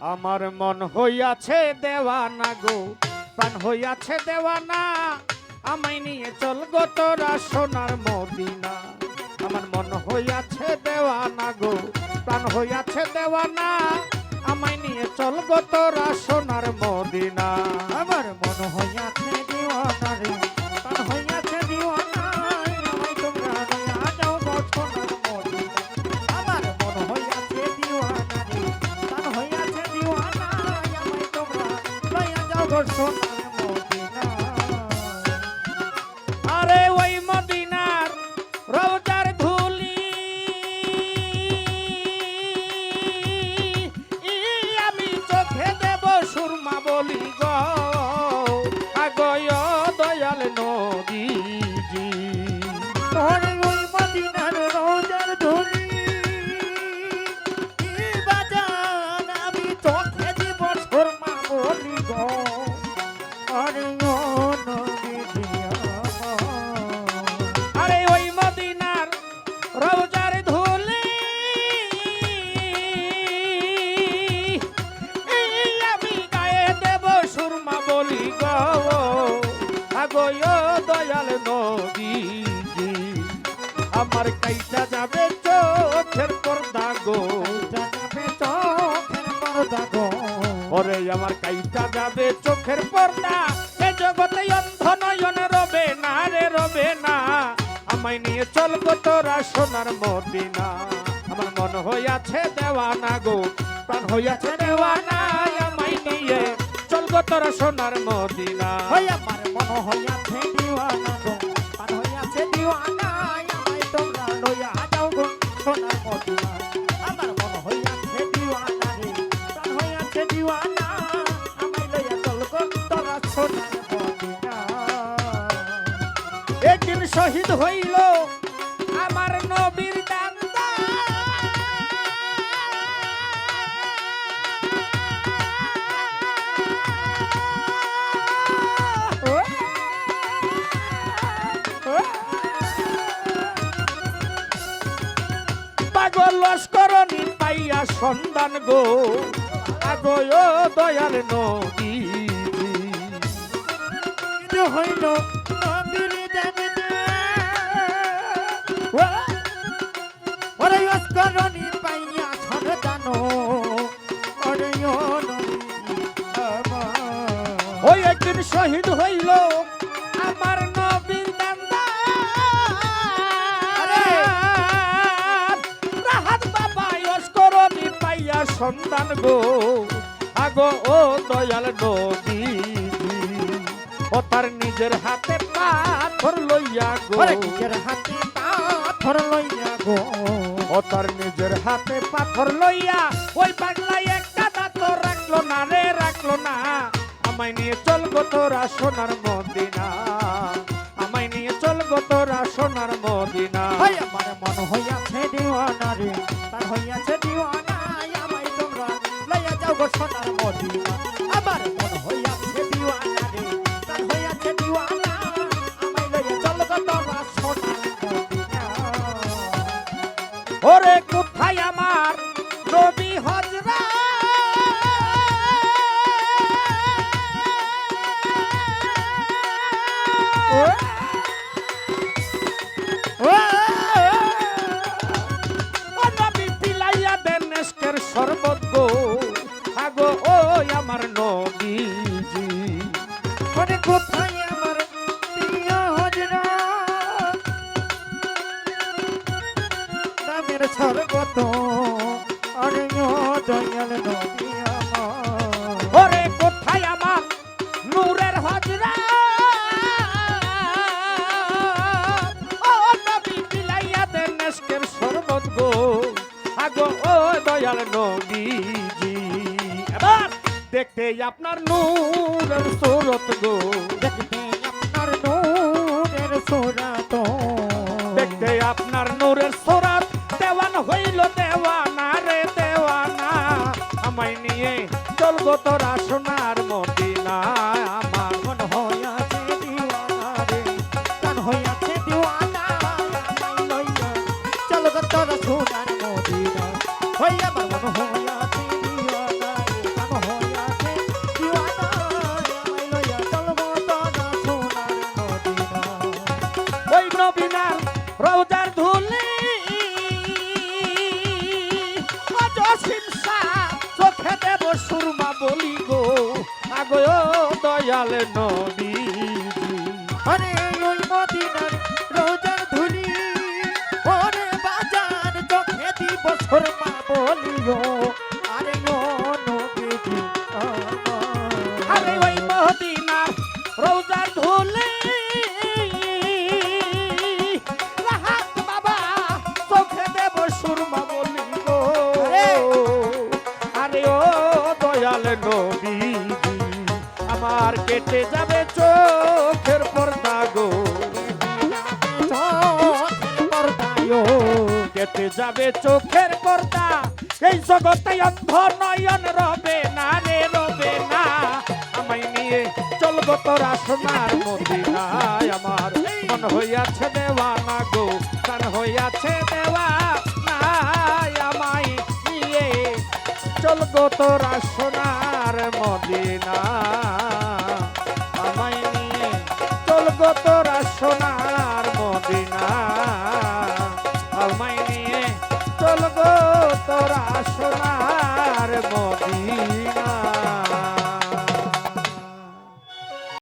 আমার মন হইয়াছে দেওয়ানা গো, প্রাণ হইয়াছে দেওয়ানা। আমায় নিয়ে চল গো তোরা সোনার মদিনা। আমার মন হইয়াছে দেওয়ানা গো, প্রাণ হইয়াছে দেওয়ানা। আমায় নিয়ে চল গো তোরা সোনার মদিনা। আমার মন হইয়াছে দিওয়ানা রে। লইয়া যাও আমার কাইটা যাবে চোখের পর্দা গো। ওরে আমার কাইটা যাবে চোখের পর্দা। এ জগতে অন্ধ নয়ন রবে না রে রবে না। আমায় নিয়ে চল তোরা সোনার মদিনা। আমার মন হইয়াছে দেওয়ানা গো প্রাণ হইয়াছে দেওয়ানা আমায় নিয়ে চল তোরা সোনার মদিনা। আমার একদিন শহীদ হইল আমার নবীর দান্দা। পাগল লস্করণী পাইয়া সন্ধান গো। আগয় দয়াল কিন্তু হইল নবীর দেবতা। ওরে অস্করণী পাইয়া ছড় ওরে ওই একদিন শহীদ হইল আমার নবীর দান্দা! রাহাত বাবা লস্করণী পাইয়া সন্ধান গো। আগো ও দয়াল নদী ও তার নিজের হাতে পাথর লইয়া গো। নিজের হাতে পাথর লইয়া গো? ও তার নিজের হাতে পাথর লইয়া ওই পাগলাই একটা দাঁত রাখল না রে রাখল না। আমায় নিয়ে চল গো তোরা সোনার মদিনা। আমায় নিয়ে চল গো তোরা সোনার মদিনা। ভাই আমার মন হইয়াছে দিওয়ানা রে তার হইয়াছে দিওয়ানা আমায় তোমরা লইয়া যাও গো সোনার মদিনা। ওরে কোথায় আমার নবী হজরা। ও স্বর্গত দয়াল নবী ওরে কোথায় আমার নূরের হজরা ও নবী বিলাইয়া দেন নেস্কের শরবত গো। আগো ও দয়াল নবীজি। এবার দেখতে আপনার নূরের সুরত গো। দেখতে আপনার নূরের সুরাত দেখতে আপনার নূরের সুরত হইল দেওয়ানা রে দেওয়ানা। আমায় নিয়ে চলবো তোরা সোনার মদিনা। আমার মন হইয়াছে দিওয়ানা হইয়াছে দিওয়ানা। চলবো তোরা সোনার মদিনা। হইয়া হইয়াছে গো দয়াল আরে ওই মদিনার রোজার ধুলি ওরে বাজার চোখে দিব শর্মা বলিও আরে ও। আরে ওই মদিনার রোজার ধুলে রাহাত আমার কেটে যাবে চোখের পর্দা গো। কেটে যাবে চোখের পর্দা। এই জগতে অন্ধ নয়ন রবে না রে, রবে না। আমায় নিয়ে চলবো তোরা সোনার মদিনায়। আমার মন হইয়াছে দেওয়ানা গো কান হইয়াছে দেওয়া নাই আমায় নিয়ে চলবো তোরা সোনার মদিনা আমায়